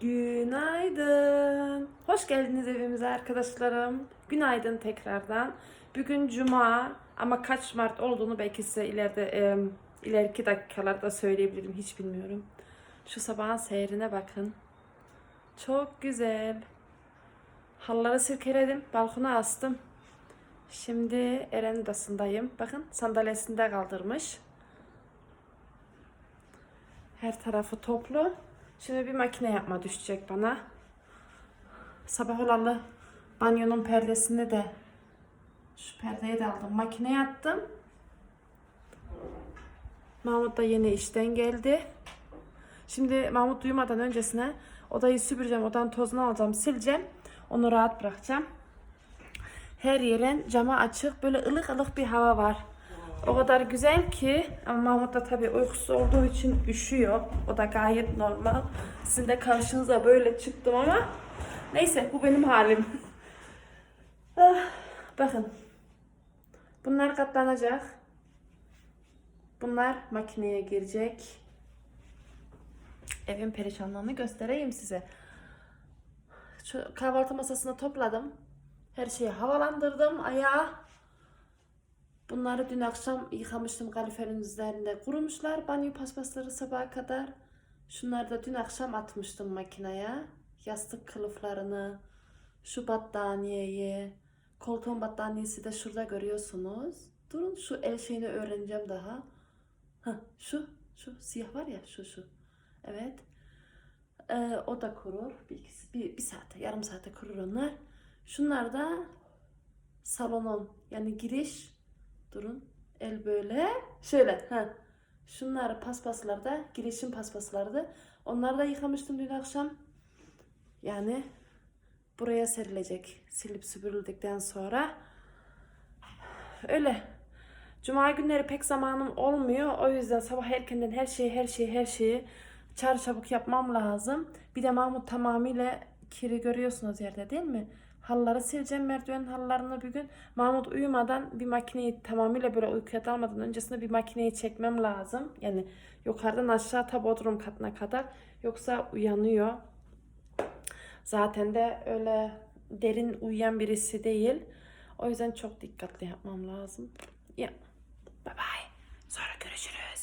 Günaydın. Hoş geldiniz evimize arkadaşlarım. Günaydın tekrardan. Bugün cuma ama kaç Mart olduğunu belki size ileride e, ileriki dakikalarda söyleyebilirim. Hiç bilmiyorum. Şu sabahın seyrine bakın. Çok güzel. Halları sirkeledim. Balkona astım. Şimdi Eren'in odasındayım. Bakın sandalyesinde kaldırmış. Her tarafı toplu. Şimdi bir makine yapma düşecek bana. Sabah olalı banyonun perdesini de şu perdeyi de aldım. Makineye attım. Mahmut da yeni işten geldi. Şimdi Mahmut uyumadan öncesine odayı süpüreceğim. Odanın tozunu alacağım, sileceğim. Onu rahat bırakacağım. Her yerin camı açık. Böyle ılık ılık bir hava var. O kadar güzel ki ama Mahmut da tabii uykusuz olduğu için üşüyor. O da gayet normal. Sizin de karşınıza böyle çıktım ama neyse bu benim halim. Ah, bakın. Bunlar katlanacak. Bunlar makineye girecek. Evin perişanlığını göstereyim size. Şu kahvaltı masasını topladım. Her şeyi havalandırdım ayağa. Bunları dün akşam yıkamıştım kaliferin üzerinde. Kurumuşlar banyo paspasları sabaha kadar. Şunları da dün akşam atmıştım makineye. Yastık kılıflarını, şu battaniyeyi, koltuğun battaniyesi de şurada görüyorsunuz. Durun şu el şeyini öğreneceğim daha. Hah, şu, şu siyah var ya şu şu. Evet. Ee, o da kurur. Bir, ikisi- bir, bir saate, yarım saate kurur onlar. Şunlar da salonun yani giriş Durun. El böyle. Şöyle. Ha. Şunlar paspaslar da girişim paspaslardı. Onları da yıkamıştım dün akşam. Yani buraya serilecek. Silip süpürüldükten sonra. Öyle. Cuma günleri pek zamanım olmuyor. O yüzden sabah erkenden her şeyi her şeyi her şeyi çar çabuk yapmam lazım. Bir de Mahmut tamamıyla kiri görüyorsunuz yerde değil mi? Halları sileceğim merdiven hallarını bir gün. Mahmut uyumadan bir makineyi tamamıyla böyle uykuya dalmadan öncesinde bir makineyi çekmem lazım. Yani yukarıdan aşağı ta bodrum katına kadar. Yoksa uyanıyor. Zaten de öyle derin uyuyan birisi değil. O yüzden çok dikkatli yapmam lazım. Ya. Bye bye. Sonra görüşürüz.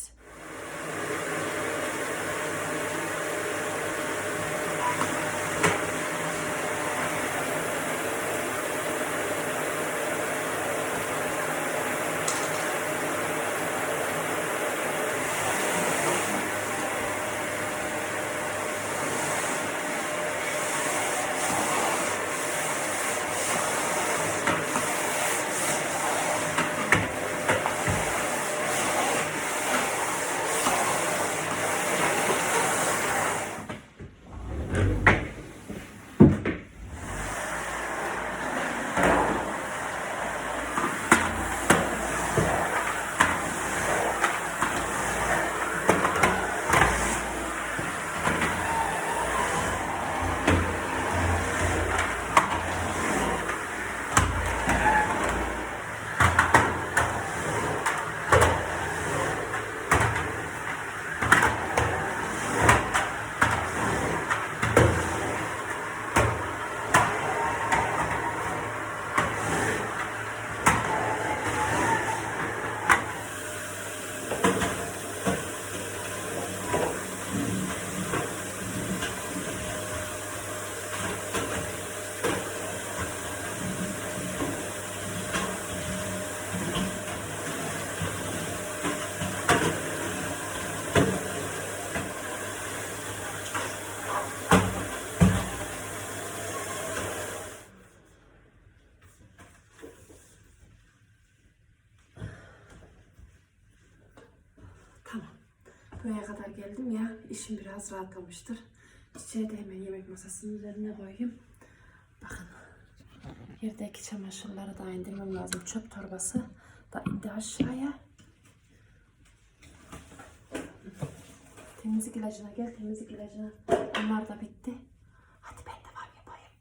Geldim ya. işim biraz rahatlamıştır. Çiçeği de hemen yemek masasının üzerine koyayım. Bakın. Yerdeki çamaşırları da indirmem lazım. Çöp torbası da indi aşağıya. Temizlik ilacına gel temizlik ilacına. Onlar da bitti. Hadi ben devam yapayım.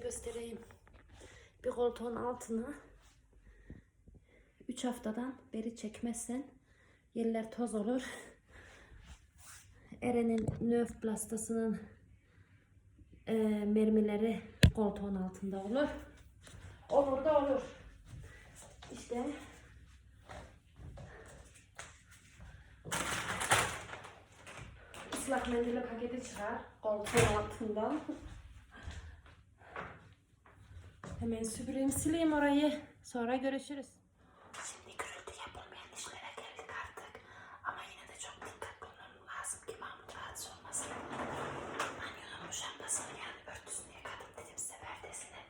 Göstereyim. Bir koltuğun altına 3 haftadan beri çekmezsen yerler toz olur. Eren'in nöf plastasının e, mermileri koltuğun altında olur. Olur da olur. İşte ıslak mendili paketi çıkar koltuğun altından. Hemen süpüreyim sileyim orayı. Sonra görüşürüz. Şimdi gürültü yapılmayan işlere geldik artık. Ama yine de çok dikkatli olmam lazım ki Mahmut rahatsız olmasın. Banyonun muşambasını yani örtüsünü yıkadım dedim size perdesini.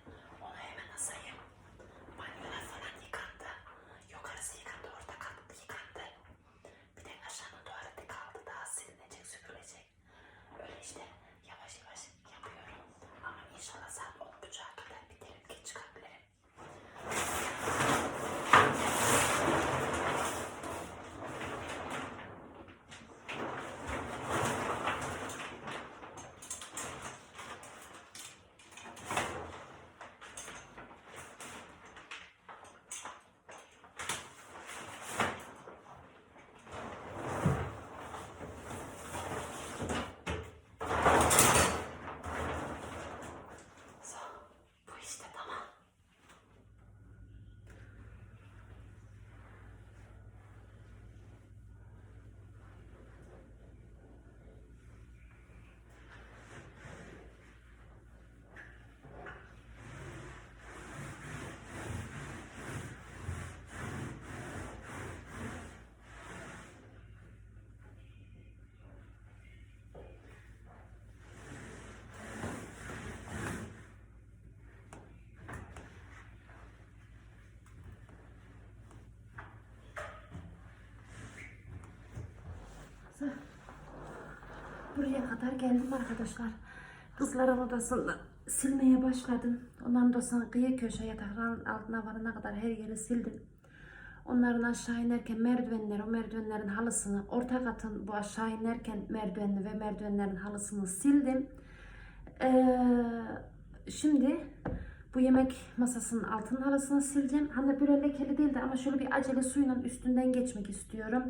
Onu hemen asayım. Banyolar falan yıkandı. Yukarısı yıkandı, orta katlı yıkandı. Bir tek aşağının tuvaleti kaldı. Daha silinecek, süpürülecek. Öyle işte yavaş yavaş yapıyorum. Ama inşallah saat 10.30'a kadar biterim ki çıkabilirim. So, bu işte tamam. Buraya kadar geldim arkadaşlar. Kızların odasında silmeye başladım. Onların odasının kıyı köşe yatakların altına varana kadar her yeri sildim. Onların aşağı inerken merdivenler, o merdivenlerin halısını, orta katın bu aşağı inerken merdivenli ve merdivenlerin halısını sildim. Ee, şimdi bu yemek masasının altın halısını sileceğim. Hani böyle lekeli değildi ama şöyle bir acele suyla üstünden geçmek istiyorum.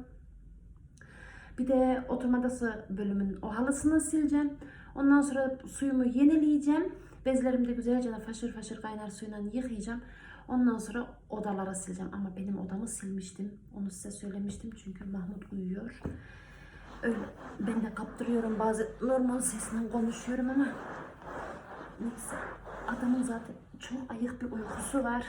Bir de oturma odası bölümünün o halısını sileceğim. Ondan sonra suyumu yenileyeceğim. Bezlerimi de güzelce faşır faşır kaynar suyla yıkayacağım. Ondan sonra odalara sileceğim. Ama benim odamı silmiştim. Onu size söylemiştim çünkü Mahmut uyuyor. Öyle ben de kaptırıyorum bazı normal sesle konuşuyorum ama neyse adamın zaten çok ayık bir uykusu var.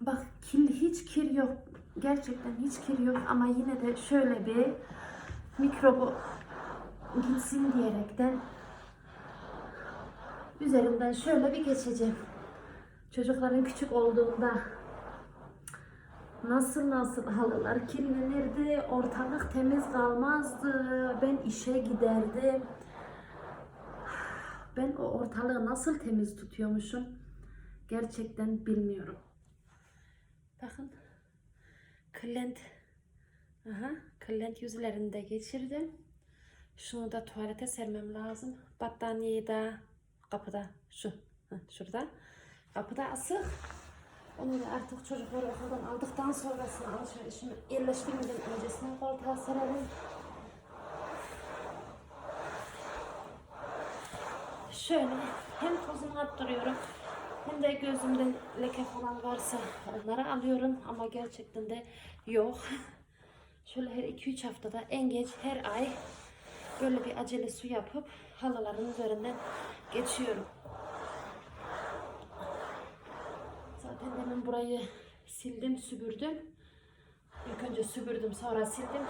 Bak kir, hiç kir yok. Gerçekten hiç kir yok ama yine de şöyle bir mikrobu gitsin diyerekten üzerimden şöyle bir geçeceğim. Çocukların küçük olduğunda nasıl nasıl halılar kirlenirdi, ortalık temiz kalmazdı, ben işe giderdim. Ben o ortalığı nasıl temiz tutuyormuşum gerçekten bilmiyorum. Bakın. Kırlent. Aha, kırlent yüzlerini de geçirdim. Şunu da tuvalete sermem lazım. Battaniyeyi de kapıda şu. Şurada. Kapıda asık. Onu da artık çocukları okuldan aldıktan sonrasını alışverişimi yerleştirmeden öncesine koltuğa serelim. Şöyle hem tozunu attırıyorum hem de gözümde leke falan varsa onları alıyorum ama gerçekten de yok. Şöyle her 2-3 haftada en geç her ay böyle bir acele su yapıp halıların üzerinden geçiyorum. Zaten demin burayı sildim, süpürdüm. İlk önce süpürdüm, sonra sildim.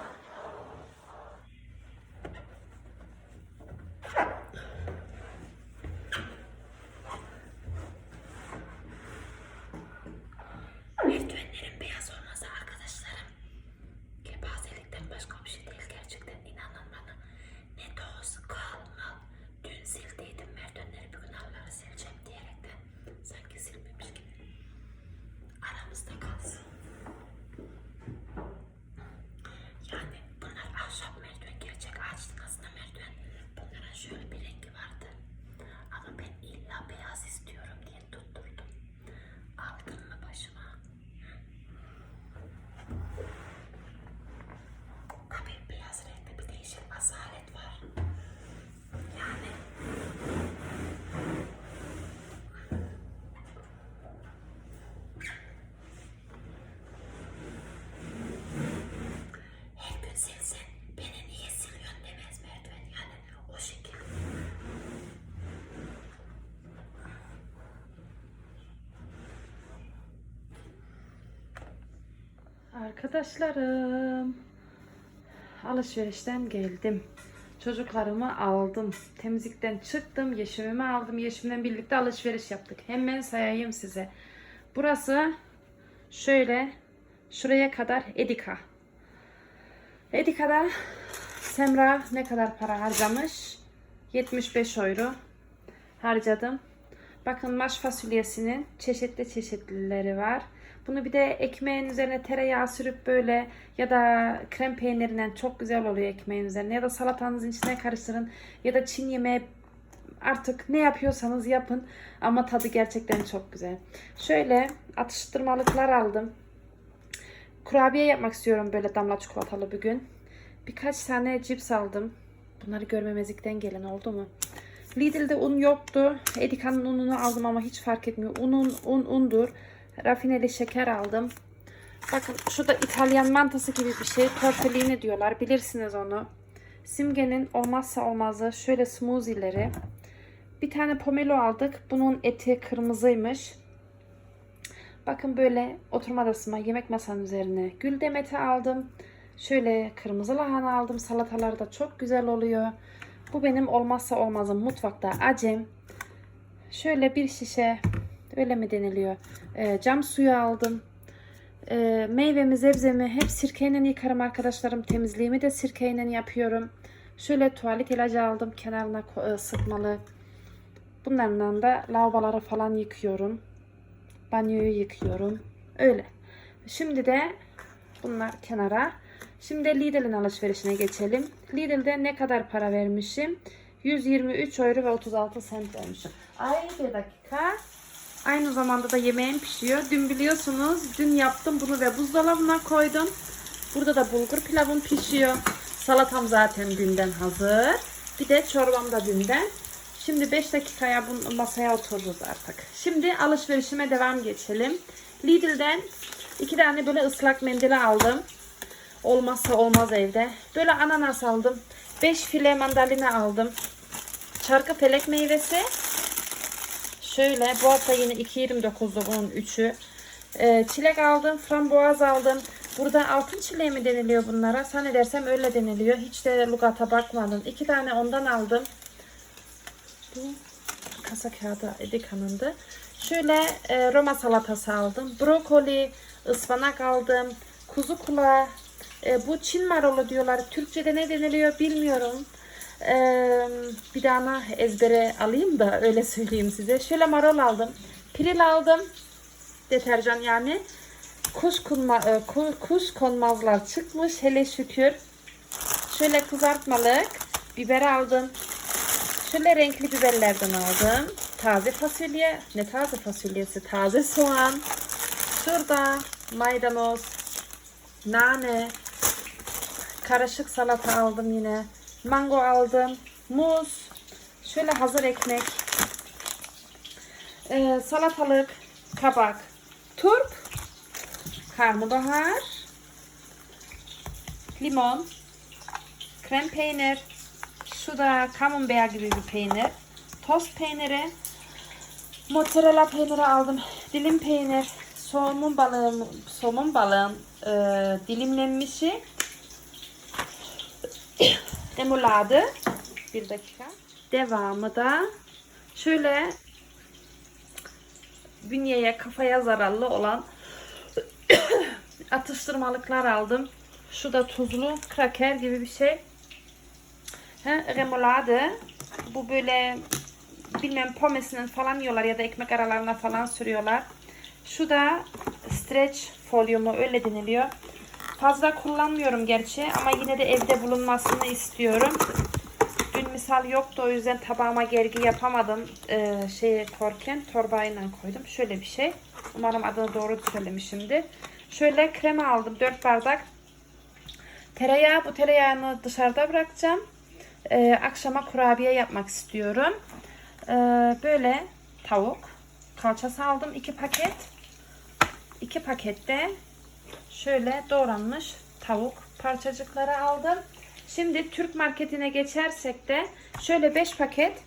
Merdivenlerin beyaz olması arkadaşlarım. Kepazelikten başka bir şey değil gerçekten inanın bana. Ne toz kalma. Dün sildiydim merdivenleri bugün halıları sileceğim diyerekten. Sanki silmemiş gibi. Aramızda kalsın. Yani bunlar ahşap merdiven gerçek ağaçtan aslında merdiven. Bunların şöyle bir rengi vardı. Ama ben illa Arkadaşlarım. Alışverişten geldim. Çocuklarımı aldım. Temizlikten çıktım. Yeşimimi aldım. Yeşimle birlikte alışveriş yaptık. Hemen sayayım size. Burası şöyle şuraya kadar Edika. Edika'da Semra ne kadar para harcamış? 75 euro harcadım. Bakın maş fasulyesinin çeşitli çeşitlileri var. Bunu bir de ekmeğin üzerine tereyağı sürüp böyle ya da krem peynirinden çok güzel oluyor ekmeğin üzerine ya da salatanızın içine karıştırın ya da Çin yemeği artık ne yapıyorsanız yapın ama tadı gerçekten çok güzel. Şöyle atıştırmalıklar aldım. Kurabiye yapmak istiyorum böyle damla çikolatalı bir gün. Birkaç tane cips aldım. Bunları görmemezlikten gelen oldu mu? Lidl'de un yoktu. Edika'nın ununu aldım ama hiç fark etmiyor. Unun un undur. Rafineli şeker aldım. Bakın şu da İtalyan mantısı gibi bir şey. Tortellini diyorlar. Bilirsiniz onu. Simge'nin olmazsa olmazı şöyle smoothie'leri. Bir tane pomelo aldık. Bunun eti kırmızıymış. Bakın böyle oturma odasıma yemek masanın üzerine gül demeti aldım. Şöyle kırmızı lahana aldım. Salatalar da çok güzel oluyor. Bu benim olmazsa olmazım mutfakta acem. Şöyle bir şişe öyle mi deniliyor? Ee, cam suyu aldım. Ee, meyvemi, zebzemi hep sirkeyle yıkarım arkadaşlarım. Temizliğimi de sirkeyle yapıyorum. Şöyle tuvalet ilacı aldım. Kenarına e, sıkmalı. Bunlardan da lavaboları falan yıkıyorum. Banyoyu yıkıyorum. Öyle. Şimdi de bunlar kenara. Şimdi Lidl'in alışverişine geçelim. Lidl'de ne kadar para vermişim? 123 euro ve 36 sent vermişim. Ay bir dakika. Aynı zamanda da yemeğim pişiyor. Dün biliyorsunuz dün yaptım bunu ve buzdolabına koydum. Burada da bulgur pilavım pişiyor. Salatam zaten dünden hazır. Bir de çorbam da dünden. Şimdi 5 dakikaya bu masaya otururuz artık. Şimdi alışverişime devam geçelim. Lidl'den iki tane böyle ıslak mendili aldım. Olmazsa olmaz evde. Böyle ananas aldım. 5 file mandalina aldım. Çarkı felek meyvesi. Şöyle bu hafta yine 2.29'du bunun 3'ü. Ee, çilek aldım. Frambuaz aldım. Burada altın çileği mi deniliyor bunlara? Zannedersem öyle deniliyor. Hiç de lugata bakmadım. İki tane ondan aldım. Bu kasa kağıdı Edika'nındı. Şöyle e, Roma salatası aldım. Brokoli, ıspanak aldım. Kuzu kulağı. E, bu Çin marulu diyorlar. Türkçe'de ne deniliyor bilmiyorum. Bir daha ezbere alayım da öyle söyleyeyim size. Şöyle marul aldım. Piril aldım. Deterjan yani. Kuş, konma, ku- kuş konmazlar çıkmış hele şükür. Şöyle kızartmalık biber aldım. Şöyle renkli biberlerden aldım. Taze fasulye. Ne taze fasulyesi? Taze soğan. Şurada maydanoz, nane, karışık salata aldım yine. Mango aldım. Muz. Şöyle hazır ekmek. Ee, salatalık, kabak, turp, karnabahar, limon, krem peynir, şu da camembert gibi bir peynir. Tost peyniri. Mozzarella peyniri aldım. Dilim peynir. Somun balığı, somun balığın e, dilimlenmişi. Emuladı. Bir dakika. Devamı da şöyle bünyeye kafaya zararlı olan atıştırmalıklar aldım. Şu da tuzlu kraker gibi bir şey. Ha, remolade. Bu böyle bilmem pomesinin falan yiyorlar ya da ekmek aralarına falan sürüyorlar. Şu da stretch folyo öyle deniliyor. Fazla kullanmıyorum gerçi ama yine de evde bulunmasını istiyorum. Dün misal yoktu o yüzden tabağıma gergi yapamadım. Ee, şeye korken torbayla koydum. Şöyle bir şey. Umarım adını doğru söylemişimdir. Şöyle krema aldım 4 bardak. Tereyağı bu tereyağını dışarıda bırakacağım. Ee, akşama kurabiye yapmak istiyorum. Ee, böyle tavuk kalçası aldım 2 paket. 2 pakette şöyle doğranmış tavuk parçacıkları aldım. Şimdi Türk marketine geçersek de şöyle 5 paket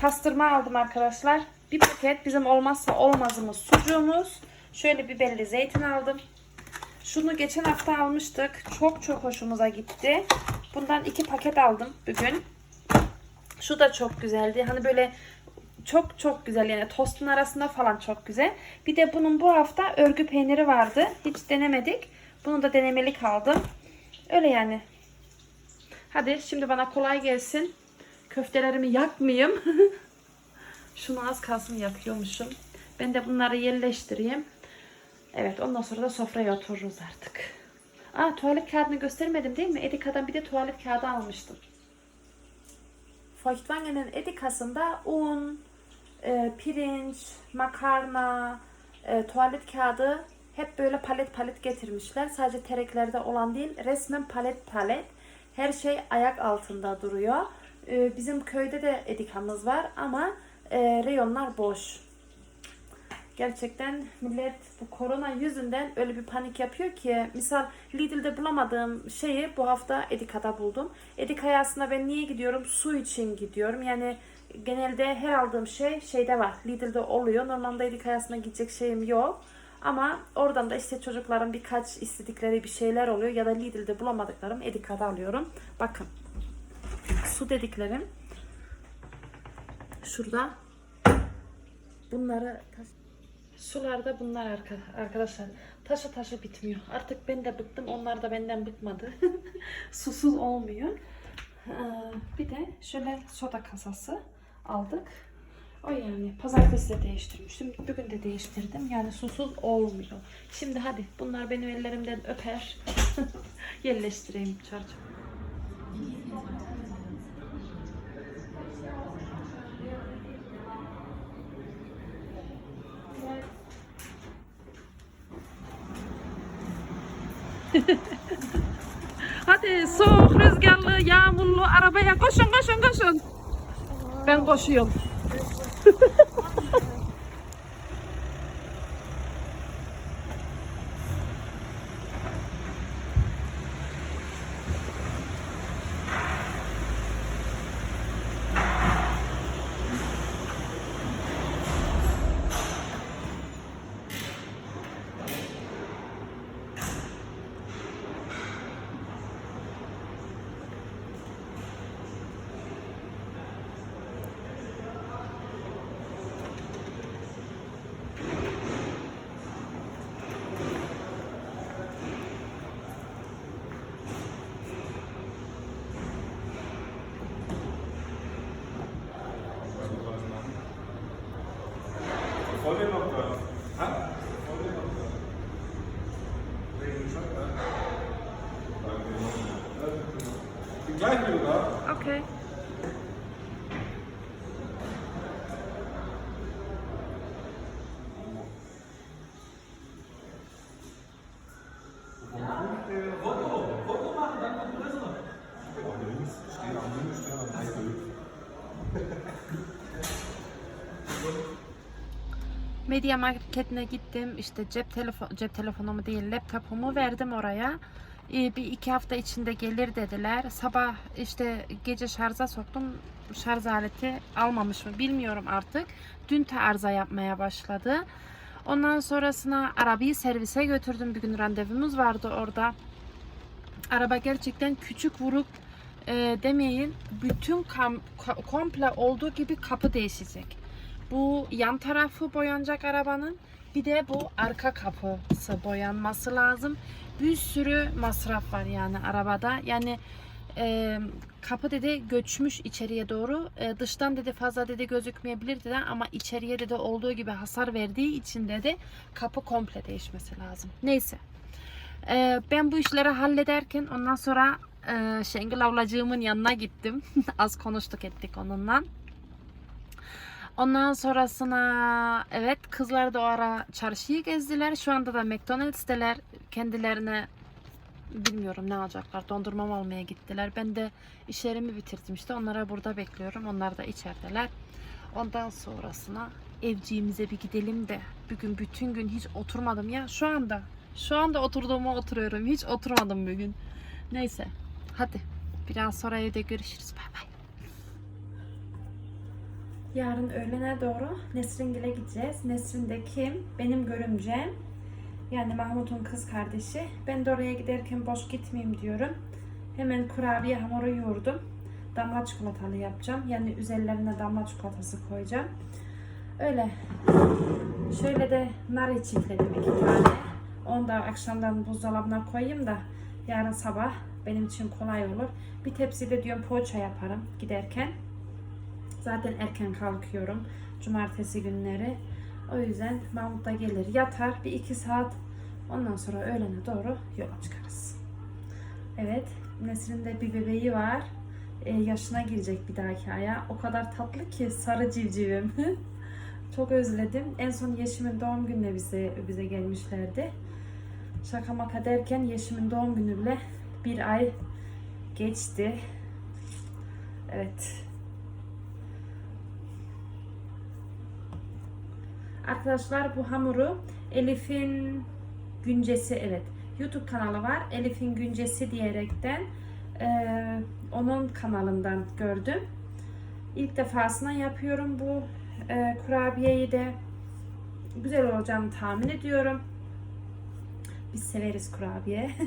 pastırma aldım arkadaşlar. Bir paket bizim olmazsa olmazımız sucuğumuz. Şöyle biberli zeytin aldım. Şunu geçen hafta almıştık. Çok çok hoşumuza gitti. Bundan iki paket aldım bugün. Şu da çok güzeldi. Hani böyle çok çok güzel yani tostun arasında falan çok güzel. Bir de bunun bu hafta örgü peyniri vardı. Hiç denemedik. Bunu da denemelik aldım. Öyle yani. Hadi şimdi bana kolay gelsin. Köftelerimi yakmayayım. Şunu az kalsın yakıyormuşum. Ben de bunları yerleştireyim. Evet ondan sonra da sofraya otururuz artık. Aa tuvalet kağıdını göstermedim değil mi? Edika'dan bir de tuvalet kağıdı almıştım. Feuchtwangen'in Edika'sında un, e, pirinç, makarna, e, tuvalet kağıdı hep böyle palet palet getirmişler. Sadece tereklerde olan değil, resmen palet palet. Her şey ayak altında duruyor. E, bizim köyde de Edika'mız var ama e, reyonlar boş. Gerçekten millet bu korona yüzünden öyle bir panik yapıyor ki misal Lidl'de bulamadığım şeyi bu hafta Edika'da buldum. Edika'ya aslında ben niye gidiyorum? Su için gidiyorum. Yani genelde her aldığım şey şeyde var. Lidl'de oluyor. Normalde Edika'ya aslında gidecek şeyim yok. Ama oradan da işte çocukların birkaç istedikleri bir şeyler oluyor ya da Lidl'de bulamadıklarım Edika'da alıyorum. Bakın. Su dediklerim şurada bunları Sularda bunlar arka- arkadaşlar. Taşı taşı bitmiyor. Artık ben de bıktım. Onlar da benden bıkmadı. Susuz olmuyor. Ee, bir de şöyle soda kasası aldık. O yani pazartesi de değiştirmiştim. Bugün de değiştirdim. Yani susuz olmuyor. Şimdi hadi bunlar benim ellerimden öper. Yerleştireyim çarçur. Hadi soğuk, rüzgarlı, yağmurlu arabaya koşun koşun koşun. Ben koşuyorum. Oder? Okay. Media marketine gittim. İşte cep telefon cep telefonumu değil laptopumu verdim oraya. Bir iki hafta içinde gelir dediler. Sabah işte gece şarja soktum. Şarj aleti almamış mı bilmiyorum artık. Dün de arıza yapmaya başladı. Ondan sonrasına arabayı servise götürdüm. Bir gün randevumuz vardı orada. Araba gerçekten küçük vuruk e, demeyin. Bütün kam, ka- komple olduğu gibi kapı değişecek. Bu yan tarafı boyanacak arabanın. Bir de bu arka kapısı boyanması lazım. Bir sürü masraf var yani arabada. Yani e, kapı dedi göçmüş içeriye doğru. E, dıştan dedi fazla dedi gözükmeyebilir dedi ama içeriye dedi olduğu gibi hasar verdiği için dedi kapı komple değişmesi lazım. Neyse. E, ben bu işleri hallederken ondan sonra e, Şengül ablacığımın yanına gittim. Az konuştuk ettik onunla. Ondan sonrasına evet kızlar da o ara çarşıyı gezdiler. Şu anda da McDonald's'teler. Kendilerine bilmiyorum ne alacaklar. Dondurmam almaya gittiler. Ben de işlerimi bitirdim işte. Onlara burada bekliyorum. Onlar da içerideler. Ondan sonrasına evciğimize bir gidelim de bugün bütün gün hiç oturmadım ya şu anda. Şu anda oturduğuma oturuyorum. Hiç oturmadım bugün. Neyse. Hadi. Biraz sonra evde görüşürüz. Bay bay. Yarın öğlene doğru Nesringil'e gideceğiz. Nesrin de kim? Benim görümcem. Yani Mahmut'un kız kardeşi. Ben de oraya giderken boş gitmeyeyim diyorum. Hemen kurabiye hamuru yoğurdum. Damla çikolatalı yapacağım. Yani üzerlerine damla çikolatası koyacağım. Öyle. Şöyle de nar çiftledim iki tane. Onu da akşamdan buzdolabına koyayım da yarın sabah benim için kolay olur. Bir tepside diyorum poğaça yaparım giderken. Zaten erken kalkıyorum. Cumartesi günleri. O yüzden Mahmut da gelir yatar bir iki saat. Ondan sonra öğlene doğru yola çıkarız. Evet. Nesrin de bir bebeği var. Ee, yaşına girecek bir dahaki aya. O kadar tatlı ki sarı civcivim. Çok özledim. En son Yeşim'in doğum gününe bize bize gelmişlerdi. Şaka maka derken Yeşim'in doğum günü bile bir ay geçti. Evet. Arkadaşlar bu hamuru Elif'in güncesi evet YouTube kanalı var. Elif'in güncesi diyerekten eee, onun kanalından gördüm. İlk defasına yapıyorum bu eee, kurabiyeyi de güzel olacağını tahmin ediyorum. Biz severiz kurabiye.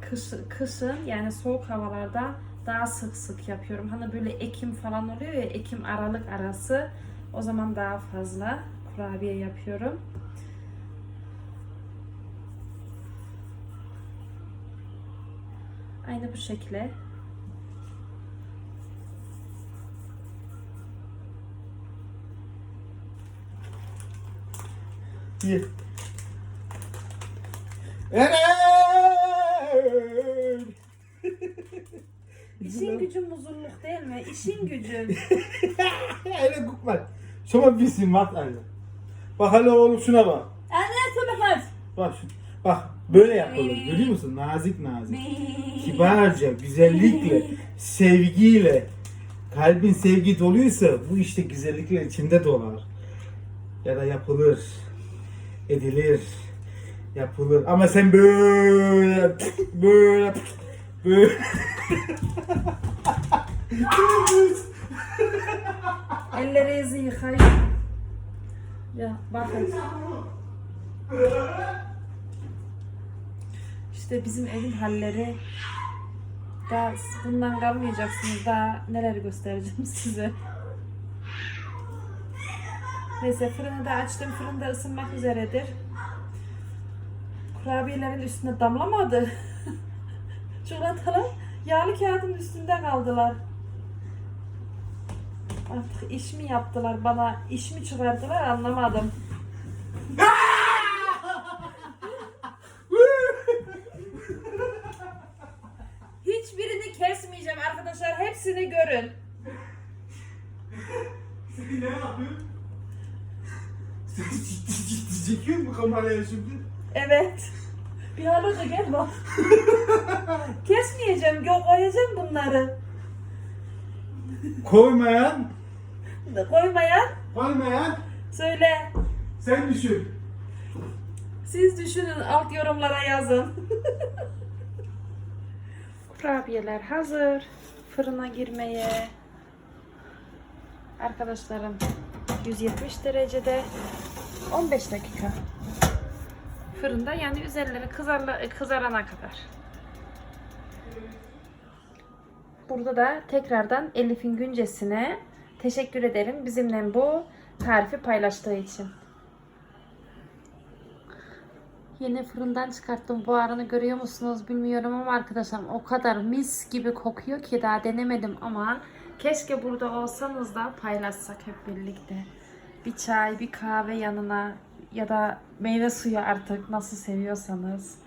Kış, kışın yani soğuk havalarda daha sık sık yapıyorum. Hani böyle Ekim falan oluyor ya Ekim Aralık arası o zaman daha fazla kurabiye yapıyorum. Aynı bu şekilde. Ye. Evet. İşin gücün muzurluk değil mi? İşin gücün. Öyle gukmak. Şuna bilsin bak anne. Bak hele oğlum şuna bak. Anne sana Bak şu. Bak böyle yapılır. Görüyor musun? Nazik nazik. Kibarca, güzellikle, sevgiyle. Kalbin sevgi doluysa bu işte güzellikler içinde dolar. Ya da yapılır. Edilir. Yapılır. Ama sen böyle böyle böyle Ellerinizi yıkayın. Ya bakın. İşte bizim evin halleri. Daha bundan kalmayacaksınız. Daha neler göstereceğim size. Neyse fırını da açtım. Fırın da ısınmak üzeredir. Kurabiyelerin üstüne damlamadı. Çikolatalar yağlı kağıdın üstünde kaldılar. Artık iş mi yaptılar bana, iş mi çıkardılar anlamadım. Hiçbirini kesmeyeceğim arkadaşlar. Hepsini görün. ne yapıyorsun? Çekiyor mu kameraya şimdi? Evet. Bir arada gel bak. Kesmeyeceğim. Yok koyacağım bunları. Koymayan, Koymayan koymayan söyle. sen düşün. Siz düşünün alt yorumlara yazın. Kurabiyeler hazır. Fırına girmeye. Arkadaşlarım 170 derecede 15 dakika. Fırında yani üzerleri kızarla, kızarana kadar. Burada da tekrardan Elif'in güncesine teşekkür ederim bizimle bu tarifi paylaştığı için. Yeni fırından çıkarttım. Buharını görüyor musunuz bilmiyorum ama arkadaşlar o kadar mis gibi kokuyor ki daha denemedim ama keşke burada olsanız da paylaşsak hep birlikte. Bir çay, bir kahve yanına ya da meyve suyu artık nasıl seviyorsanız.